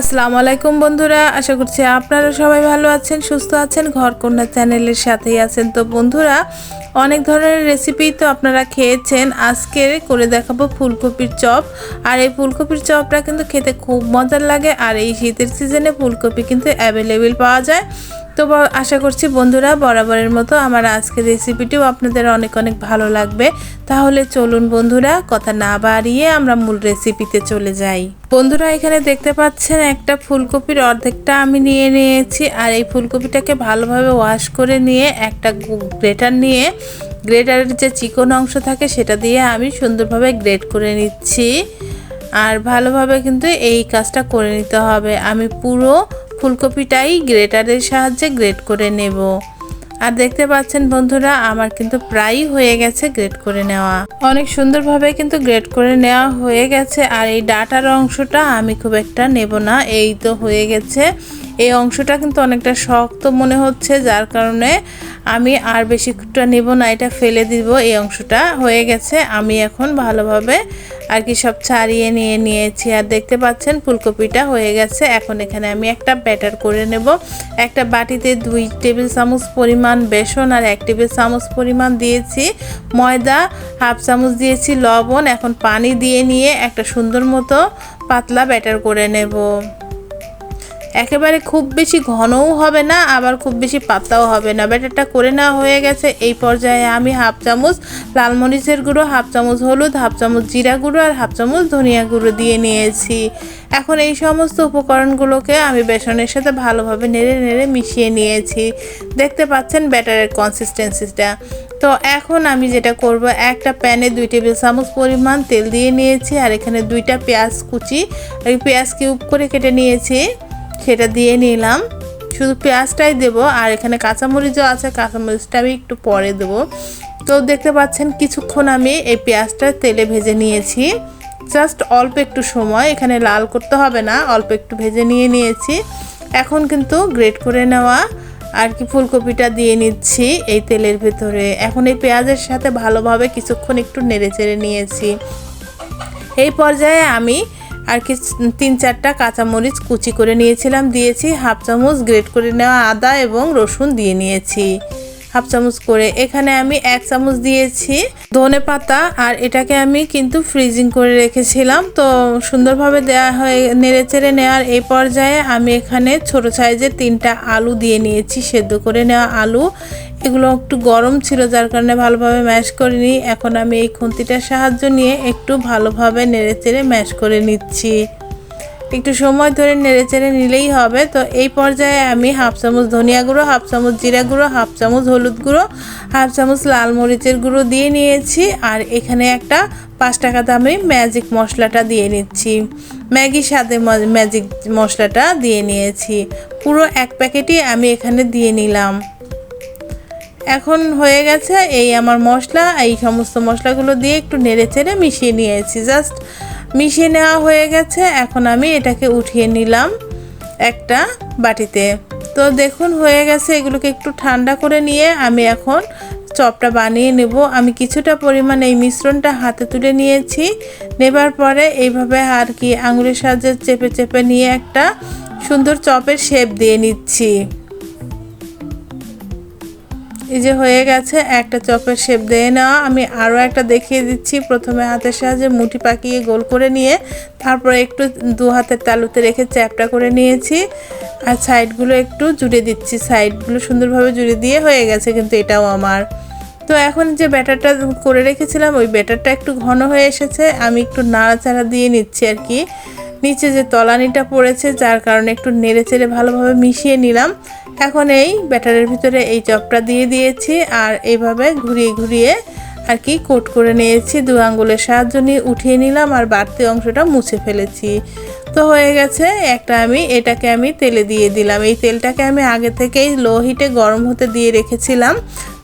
আসসালামু আলাইকুম বন্ধুরা, আশা করছি আপনারা সবাই ভালো আছেন, সুস্থ আছেন ঘর কন্যা চ্যানেলের সাথেই আছেন। তো বন্ধুরা, অনেক ধরনের রেসিপি তো আপনারা খেয়েছেন, আজকে করে দেখাবো ফুলকপির চপ। আর এই ফুলকপির চপটা কিন্তু খেতে খুব মজার লাগে, আর এই শীতের সিজনে ফুলকপি কিন্তু অ্যাভেলেবেল পাওয়া যায়। তো আশা করছি বন্ধুরা বরাবরের মতো আমার আজকের রেসিপিটিও আপনাদের অনেক অনেক ভালো লাগবে। তাহলে চলুন বন্ধুরা, কথা না বাড়িয়ে আমরা মূল রেসিপিতে চলে যাই। বন্ধুরা, এখানে দেখতে পাচ্ছেন একটা ফুলকপির অর্ধেকটা আমি নিয়ে নিয়েছি আর এই ফুলকপিটাকে ভালোভাবে ওয়াশ করে নিয়ে একটা গ্রেটার নিয়ে গ্রেটারের যে চিকন অংশ থাকে সেটা দিয়ে আমি সুন্দরভাবে গ্রেট করে নিচ্ছি। আর ভালোভাবে কিন্তু এই কাজটা করে নিতে হবে। আমি পুরো ফুলকপিটাই গ্রেটারের সাহায্যে গ্রেট করে নেব। আর দেখতে পাচ্ছেন বন্ধুরা, আমার কিন্তু প্রায়ই হয়ে গেছে গ্রেট করে নেওয়া। অনেক সুন্দরভাবে কিন্তু গ্রেট করে নেওয়া হয়ে গেছে, আর এই ডাটার অংশটা আমি খুব একটা নেব না, এই তো হয়ে গেছে। এই অংশটা কিন্তু অনেকটা শক্ত মনে হচ্ছে, যার কারণে আমি আর বেশিটা নেব না, এটা ফেলে দিব। এই অংশটা হয়ে গেছে, আমি এখন ভালোভাবে আর কি সব ছাড়িয়ে নিয়ে নিয়েছি। আর দেখতে পাচ্ছেন ফুলকপিটা হয়ে গেছে, এখন এখানে আমি একটা ব্যাটার করে নেব। একটা বাটিতে দুই টেবিল চামচ পরিমাণ বেসন আর এক টেবিল চামচ পরিমাণ দিয়েছি ময়দা, হাফ চামচ দিয়েছি লবণ। এখন পানি দিয়ে নিয়ে একটা সুন্দর মতো পাতলা ব্যাটার করে নেব। একেবারে খুব বেশি ঘনও হবে না, আবার খুব বেশি পাতলাও হবে না। ব্যাটারটা করে নেওয়া হয়ে গেছে। এই পর্যায়ে আমি হাফ চামচ লাল মরিচের গুঁড়ো, হাফ চামচ হলুদ, হাফ চামচ জিরা গুঁড়ো আর হাফ চামচ ধনিয়া গুঁড়ো দিয়ে নিয়েছি। এখন এই সমস্ত উপকরণগুলোকে আমি বেসনের সাথে ভালোভাবে নেড়ে নেড়ে মিশিয়ে নিয়েছি। দেখতে পাচ্ছেন ব্যাটারের কনসিস্টেন্সিটা তো এখন আমি যেটা করব, একটা প্যানে দুই টেবিল চামচ পরিমাণ তেল দিয়ে নিয়েছি আর এখানে দুইটা পেঁয়াজ কুচি পেঁয়াজ কিউব করে কেটে নিয়েছি। সেটা দিয়ে নিলাম। শুধু পেঁয়াজটাই দেব আর এখানে কাঁচামরিচও আছে, কাঁচামরিচটা আমি একটু পরে দেবো। তো দেখতে পাচ্ছেন কিছুক্ষণ আমি এই পেঁয়াজটা তেলে ভেজে নিয়েছি। জাস্ট অল্প একটু সময়, এখানে লাল করতে হবে না, অল্প একটু ভেজে নিয়ে নিয়েছি। এখন কিন্তু গ্রেট করে নেওয়া আর কি ফুলকপিটা দিয়ে নিচ্ছি এই তেলের ভেতরে। এখন এই পেঁয়াজের সাথে ভালোভাবে কিছুক্ষণ একটু নেড়ে চেড়ে নিয়েছি। এই পর্যায়ে আমি আর কি তিন চারটা কাঁচামরিচ কুচি করে নিয়েছিলাম, দিয়েছি, হাফ চামচ গ্রেট করে নেওয়া আদা এবং রসুন দিয়ে নিয়েছি। হাফ চামচ করে এখানে আমি এক চামচ দিয়েছি ধনে পাতা, আর এটাকে আমি কিন্তু ফ্রিজিং করে রেখেছিলাম। তো সুন্দরভাবে দেওয়া হয়ে, নেড়ে চেড়ে নেওয়ার এই পর্যায়ে আমি এখানে ছোট সাইজের তিনটা আলু দিয়ে নিয়েছি, সেদ্ধ করে নেওয়া আলু এগুলো একটু গরম ছিল, যার কারণে ভালোভাবে ম্যাশ করিনি। এখন আমি এই খুন্তিটার সাহায্য নিয়ে একটু ভালোভাবে নেড়ে চেড়ে ম্যাশ করে নিচ্ছি। একটু সময় ধরে নেড়ে চেড়ে নিলেই হবে। তো এই পর্যায়ে আমি হাফ চামচ ধনিয়া গুঁড়ো, হাফ চামচ জিরা গুঁড়ো, হাফ চামচ হলুদ গুঁড়ো, হাফ চামচ লাল মরিচের গুঁড়ো দিয়ে নিয়েছি। আর এখানে একটা পাঁচ টাকা দামে ম্যাজিক মশলাটা দিয়ে নিচ্ছি। ম্যাগির সাথে ম্যাজিক মশলাটা দিয়ে নিয়েছি। পুরো এক প্যাকেটই আমি এখানে দিয়ে নিলাম। এখন হয়ে গেছে এই আমার মশলা, এই সমস্ত মশলাগুলো দিয়ে একটু নেড়ে চেড়ে মিশিয়ে নিয়েছি। জাস্ট মিশিয়ে নেওয়া হয়ে গেছে, এখন আমি এটাকে উঠিয়ে নিলাম একটা বাটিতে। তো দেখুন, হয়ে গেছে, এগুলোকে একটু ঠান্ডা করে নিয়ে আমি এখন চপটা বানিয়ে নেব। আমি কিছুটা পরিমাণ এই মিশ্রণটা হাতে তুলে নিয়েছি। নেবার পরে এইভাবে আর কি আঙুলের সাহায্যে চেপে চেপে নিয়ে একটা সুন্দর চপের শেপ দিয়ে নিচ্ছি। এই যে হয়ে গেছে, একটা চপের শেপ দিয়ে নেওয়া। আমি আরও একটা দেখিয়ে দিচ্ছি। প্রথমে হাতের সাহায্যে মুঠি পাকিয়ে গোল করে নিয়ে, তারপরে একটু দু হাতের তালুতে রেখে চ্যাপটা করে নিয়েছি। আর সাইডগুলো একটু জুড়ে দিচ্ছি। সাইডগুলো সুন্দরভাবে জুড়ে দিয়ে হয়ে গেছে, কিন্তু এটাও আমার। তো এখন যে ব্যাটারটা করে রেখেছিলাম, ওই ব্যাটারটা একটু ঘন হয়ে এসেছে। আমি একটু নাড়াচাড়া দিয়ে নিচ্ছি আর কি। নিচে যে তলানিটা পড়েছে, যার কারণে একটু নেড়ে চেড়ে ভালোভাবে মিশিয়ে নিলাম। এখন এই ব্যাটারের ভিতরে এই চপটা দিয়ে দিয়েছি আর এইভাবে ঘুরিয়ে ঘুরিয়ে আর কি কোট করে নিয়েছি। দু আঙ্গুলের সাহায্য নিয়ে উঠিয়ে নিলাম আর বাড়তি অংশটা মুছে ফেলেছি। তো হয়ে গেছে, একটা আমি এটাকে আমি তেলে দিয়ে দিলাম। এই তেলটাকে আমি আগে থেকেই লো হিটে গরম হতে দিয়ে রেখেছিলাম।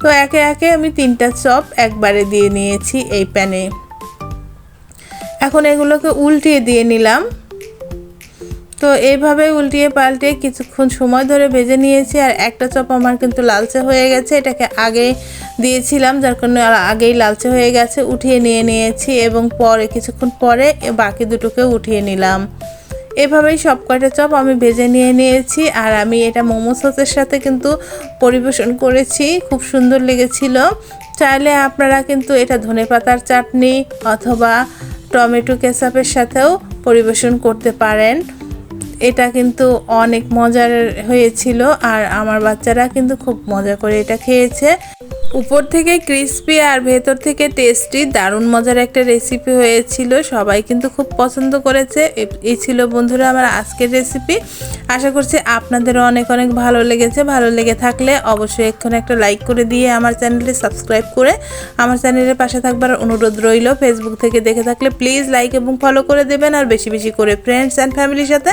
তো একে একে আমি তিনটা চপ একবারে দিয়ে নিয়েছি এই প্যানে। এখন এগুলোকে উল্টিয়ে দিয়ে নিলাম। তো এইভাবে উল্টিয়ে পাল্টে কিছুক্ষণ সময় ধরে ভেজে নিয়েছি আর একটা চপ আমার কিন্তু লালচে হয়ে গেছে। এটাকে আগে দিয়েছিলাম, যার কারণে আগেই লালচে হয়ে গেছে। উঠিয়ে নিয়ে নিয়েছি এবং পরে, কিছুক্ষণ পরে বাকি দুটোকে উঠিয়ে নিলাম। এভাবেই সব কয়টা চপ আমি ভেজে নিয়ে নিয়েছি আর আমি এটা মোমো সসের সাথে কিন্তু পরিবেশন করেছি। খুব সুন্দর লেগেছিল। চাইলে আপনারা কিন্তু এটা ধনেপাতার চাটনি অথবা টমেটো কেচাপের সাথেও পরিবেশন করতে পারেন। এটা কিন্তু অনেক মজার হয়েছিল আর আমার বাচ্চারা কিন্তু খুব মজা করে এটা খেয়েছে। উপর থেকে ক্রিস্পি আর ভেতর থেকে টেস্টি দারুণ মজার একটা রেসিপি হয়েছিল। সবাই কিন্তু খুব পছন্দ করেছে। এই ছিল বন্ধুরা আমার আজকের রেসিপি আশা করছি আপনাদেরও অনেক অনেক ভালো লেগেছে। ভালো লেগে থাকলে অবশ্যই এক্ষুনি একটা লাইক করে দিয়ে আমার চ্যানেলটি সাবস্ক্রাইব করে আমার চ্যানেলের পাশে থাকবার অনুরোধ রইল। ফেসবুক থেকে দেখে থাকলে প্লিজ লাইক এবং ফলো করে দেবেন। আর বেশি বেশি করে ফ্রেন্ডস অ্যান্ড ফ্যামিলির সাথে